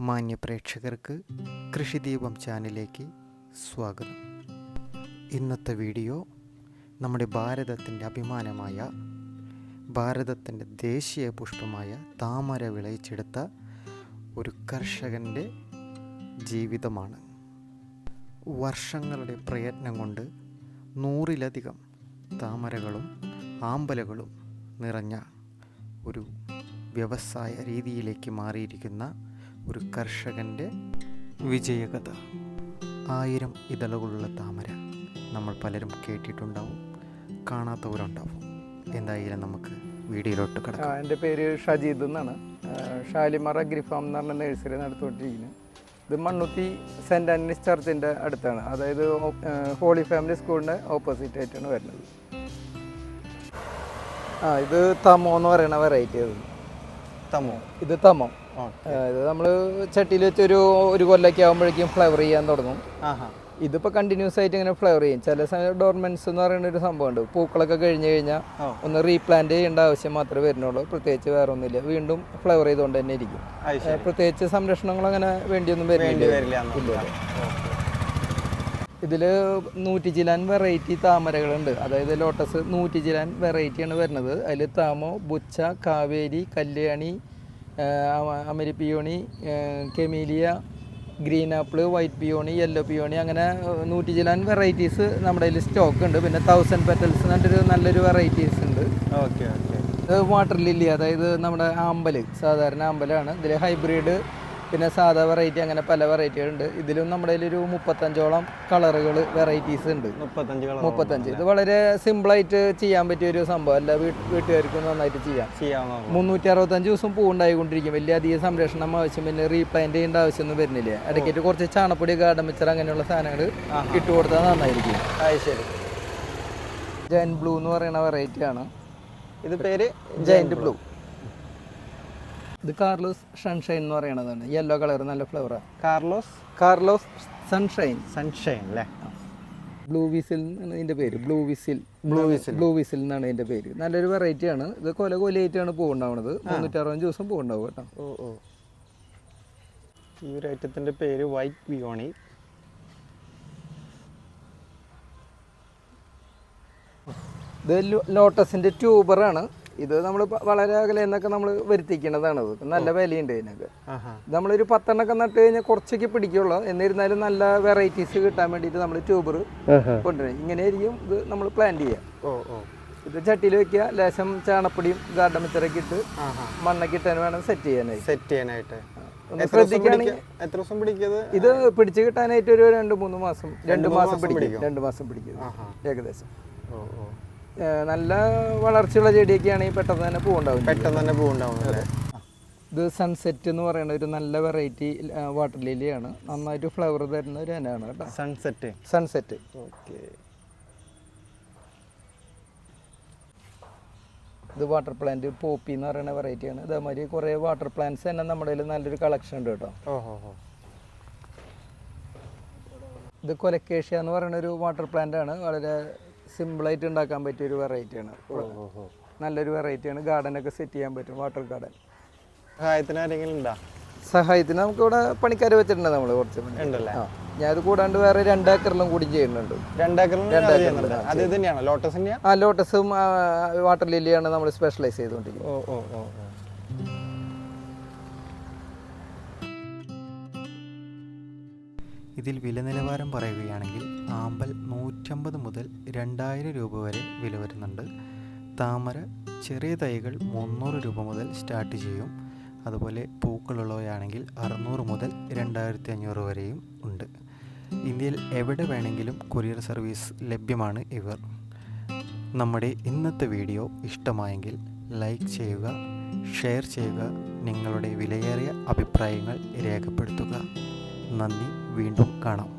മാന്യ പ്രേക്ഷകർക്ക് കൃഷിദീപം ചാനലിലേക്ക് സ്വാഗതം. ഇന്നത്തെ വീഡിയോ നമ്മുടെ ഭാരതത്തിന്റെ അഭിമാനമായ ഭാരതത്തിന്റെ ദേശീയ പുഷ്പമായ താമര വിളയിച്ചെടുത്ത ഒരു കർഷകന്റെ ജീവിതമാണ്. വർഷങ്ങളുടെ പ്രയത്നം കൊണ്ട് നൂറിലധികം താമരകളും ആമ്പലകളും നിറഞ്ഞ ഒരു വ്യവസായ രീതിയിലേക്ക് മാറിയിരിക്കുന്ന ഒരു കർഷകന്റെ വിജയകഥ. ആയിരം ഇതളുകളുള്ള താമര നമ്മൾ പലരും കേട്ടിട്ടുണ്ടാവും കാണാത്തവരുണ്ടാവും. എന്തായാലും നമുക്ക് വീഡിയോയിലോട്ട് കിടക്കാം. എന്റെ പേര് ഷജീദ് എന്നാണ്. ഷാലിമറ ഷാലിമർ അഗ്രിഫാം എന്ന് പറഞ്ഞ നഴ്സറി നടത്തിക്കൊണ്ടിരിക്കുന്നത് ഇത് മണ്ണുത്തി സെന്റ് ആന്റണീസ് ചർച്ചിന്റെ അടുത്താണ്. അതായത് ഹോളി ഫാമിലി സ്കൂളിന്റെ ഓപ്പോസിറ്റ് ആയിട്ടാണ് വരുന്നത്. ആ ഇത് തമോ എന്ന് പറയുന്ന വെറൈറ്റി അത് തമോ? ഇത് തമോ. ഇത് നമ്മൾ ചട്ടിയിൽ വെച്ച് ഒരു ഒരു കൊല്ലൊക്കെ ആകുമ്പോഴേക്കും ഫ്ലവർ ചെയ്യാൻ തുടങ്ങും. ഇതിപ്പോ കണ്ടിന്യൂസ് ആയിട്ട് ഇങ്ങനെ ഫ്ലവർ ചെയ്യും. ചില സമയം ഡോർമെന്റ്സ് എന്ന് പറയുന്ന ഒരു സംഭവമുണ്ട്. പൂക്കളൊക്കെ കഴിഞ്ഞു കഴിഞ്ഞാൽ ഒന്ന് റീപ്ലാന്റ് ചെയ്യേണ്ട ആവശ്യം മാത്രമേ വരുന്നുള്ളൂ. പ്രത്യേകിച്ച് വേറെ ഒന്നുമില്ല. വീണ്ടും ഫ്ലവർ ചെയ്തുകൊണ്ട് തന്നെ ഇരിക്കും. പ്രത്യേകിച്ച് സംരക്ഷണങ്ങൾ അങ്ങനെ വേണ്ടിയൊന്നും വരുന്നില്ല. ഇല്ല. ഇതിൽ നൂറ്റി ചിലാൻ വെറൈറ്റി താമരകളുണ്ട്. അതായത് ലോട്ടസ് നൂറ്റി ചിലാൻ വെറൈറ്റിയാണ് വരുന്നത്. അതിൽ താമോ ബുച്ച കാവേരി കല്യാണി അമരിപ്പിയോണി കെമീലിയ green apple white peony yellow peony അങ്ങനെ നൂറ്റി ചിലാൻ വെറൈറ്റീസ് നമ്മുടെ കയ്യിൽ സ്റ്റോക്ക് ഉണ്ട്. പിന്നെ തൗസൻഡ് പെറ്റൽസ് എന്നിട്ടൊരു നല്ലൊരു വെറൈറ്റീസ് ഉണ്ട്. Okay okay. വാട്ടർ ലില്ലി അതായത് നമ്മുടെ ആമ്പൽ സാധാരണ ആമ്പലാണ്. ഇതിൽ ഹൈബ്രിഡ് പിന്നെ സാധാ വെറൈറ്റി അങ്ങനെ പല വെറൈറ്റികളുണ്ട് ഇതിലും നമ്മുടെ ഒരു മുപ്പത്തഞ്ചോളം കളറുകൾ വെറൈറ്റീസ് ഉണ്ട്. മുപ്പത്തഞ്ച് ഇത് വളരെ സിമ്പിളായിട്ട് ചെയ്യാൻ പറ്റിയ ഒരു സംഭവം. അല്ല വീട്ട് വീട്ടുകാർക്കും നന്നായിട്ട് ചെയ്യാം. മുന്നൂറ്റി അറുപത്തഞ്ച് ദിവസം പൂ ഉണ്ടായിക്കൊണ്ടിരിക്കും. വലിയ അധികം സംരക്ഷണം ആവശ്യം പിന്നെ റീപ്ലാന്റ് ചെയ്യേണ്ട ആവശ്യമൊന്നും വരുന്നില്ല. ഇടയ്ക്കിട്ട് കുറച്ച് ചാണപ്പൊടി ഗാർഡൻ മിച്ചർ അങ്ങനെയുള്ള സാധനങ്ങൾ ഇട്ട് കൊടുത്താൽ നന്നായിരിക്കും. അത് ശരി. ജൈൻ ബ്ലൂ എന്ന് പറയുന്ന വെറൈറ്റി ആണ്. ഇത് പേര് ജയന്റ് ബ്ലൂ ഇത് കാർലോസ് സൺഷൈൻ എന്ന് പറയണതാണ്. യെല്ലോ കളർ നല്ല ഫ്ലവറാണ് കാർലോസ്? Carlos sunshine. സൺഷൈൻ അല്ലേ? ബ്ലൂ വിസിൽ എന്നാണ് ഇതിന്റെ പേര്. Blue whistle blue whistle blue whistle എന്നാണ് ഇതിന്റെ പേര്. നല്ലൊരു വെറൈറ്റി ആണ്. ഇത് കൊല കൊലയായിട്ടാണ് പൂവുണ്ടാവുന്നത് മുന്നൂറ്ററുപത് ദിവസം പൂവുണ്ടാവും കേട്ടോ. ഓ ഓ. ഈ ഒരു ഐറ്റത്തിന്റെ പേര് വൈറ്റ് ബിയോണി ഇത് ലോട്ടസിന്റെ ട്യൂബറാണ് ഇത് നമ്മൾ വളരെ അകലെ നിന്നൊക്കെ നമ്മൾ വരുത്തിക്കേണ്ടതാണ് ഇത്. നല്ല വിലയുണ്ട് ഇതിനൊക്കെ. നമ്മളൊരു പത്തെണ്ണൊക്കെ നട്ട് കഴിഞ്ഞാൽ കുറച്ചൊക്കെ പിടിക്കുള്ളൂ. എന്നിരുന്നാലും നല്ല വെറൈറ്റീസ് കിട്ടാൻ വേണ്ടിയിട്ട് നമ്മൾ ട്യൂബർ കൊണ്ടുവരും. ഇങ്ങനെയായിരിക്കും ഇത് നമ്മൾ പ്ലാൻ ചെയ്യാം. ഇത് ചട്ടിയിൽ വെക്കുക. ലേശം ചാണപ്പൊടിയും ഗാർഡൻ മിച്ചറൊക്കെ ഇട്ട് മണ്ണൊക്കെ ഇട്ടാൻ വേണം സെറ്റ് ചെയ്യാനായി സെറ്റ് ചെയ്യാനായിട്ട്. എത്ര ദിവസം പിടിക്കുന്നത് ഇത് പിടിച്ചു കിട്ടാനായിട്ട് ഒരു രണ്ട് മൂന്ന് മാസം രണ്ട് മാസം പിടിക്കും. രണ്ട് മാസം പിടിക്കും. ഏകദേശം. ഓ ഓ. നല്ല വളർച്ചയുള്ള ചെടിയൊക്കെ ആണെങ്കിൽ പെട്ടെന്ന് തന്നെ പൂവുണ്ടാവും പെട്ടെന്ന് തന്നെ പൂവുണ്ടാവും അല്ലേ? ഇത് സൺസെറ്റ് എന്ന് പറയുന്ന ഒരു നല്ല വെറൈറ്റി വാട്ടർ ലില്ലിയാണ് നന്നായിട്ട് ഫ്ലവർ തരുന്ന ഒരു ഇനമാണ് കേട്ടോ. സൺസെറ്റ് സൺസെറ്റ് ഓക്കെ ഇത് വാട്ടർ പ്ലാന്റ് പോപ്പി എന്ന് പറയുന്ന വെറൈറ്റിയാണ് ഇതേമാതിരി കുറേ വാട്ടർ പ്ലാന്റ്സ് തന്നെ നമ്മുടെ കയ്യിൽ നല്ലൊരു കളക്ഷൻ ഉണ്ട് കേട്ടോ. ഇത് കൊലക്കേഷ്യ എന്ന് പറയുന്ന ഒരു വാട്ടർ പ്ലാന്റ് ആണ്. വളരെ സിമ്പിളായിട്ട് ഉണ്ടാക്കാൻ പറ്റിയ ഒരു വെറൈറ്റിയാണ് നല്ലൊരു വെറൈറ്റിയാണ്. ഗാർഡനൊക്കെ സെറ്റ് ചെയ്യാൻ പറ്റും വാട്ടർ ഗാർഡൻ. സഹായത്തിന് ആരെങ്കിലും ഉണ്ടോ? സഹായത്തിന് നമുക്കിവിടെ പണിക്കാർ വെച്ചിട്ടുണ്ട് നമ്മൾ കുറച്ച് ഉണ്ടല്ലേ? അത് കൂടാണ്ട് വേറെ രണ്ടേക്കറിലും കൂടി ചെയ്യുന്നുണ്ട്. രണ്ടേക്കറിലും ആ ലോട്ടസും വാട്ടർ ലില്ലിയാണ് നമ്മൾ സ്പെഷ്യലൈസ് ചെയ്തുകൊണ്ടിരിക്കുന്നത്. ഇതിൽ വില നിലവാരം പറയുകയാണെങ്കിൽ ആമ്പൽ നൂറ്റമ്പത് മുതൽ രണ്ടായിരം രൂപ വരെ വില വരുന്നുണ്ട്. താമര ചെറിയ തൈകൾ മുന്നൂറ് രൂപ മുതൽ സ്റ്റാർട്ട് ചെയ്യും. അതുപോലെ പൂക്കളുള്ളവയാണെങ്കിൽ അറുന്നൂറ് മുതൽ രണ്ടായിരത്തി അഞ്ഞൂറ് വരെയും ഉണ്ട്. ഇന്ത്യയിൽ എവിടെ വേണമെങ്കിലും കൊറിയർ സർവീസ് ലഭ്യമാണ് ഇവർ. നമ്മുടെ ഇന്നത്തെ വീഡിയോ ഇഷ്ടമായെങ്കിൽ ലൈക്ക് ചെയ്യുക ഷെയർ ചെയ്യുക നിങ്ങളുടെ വിലയേറിയ അഭിപ്രായങ്ങൾ രേഖപ്പെടുത്തുക. നന്ദി വീണ്ടും കാണാം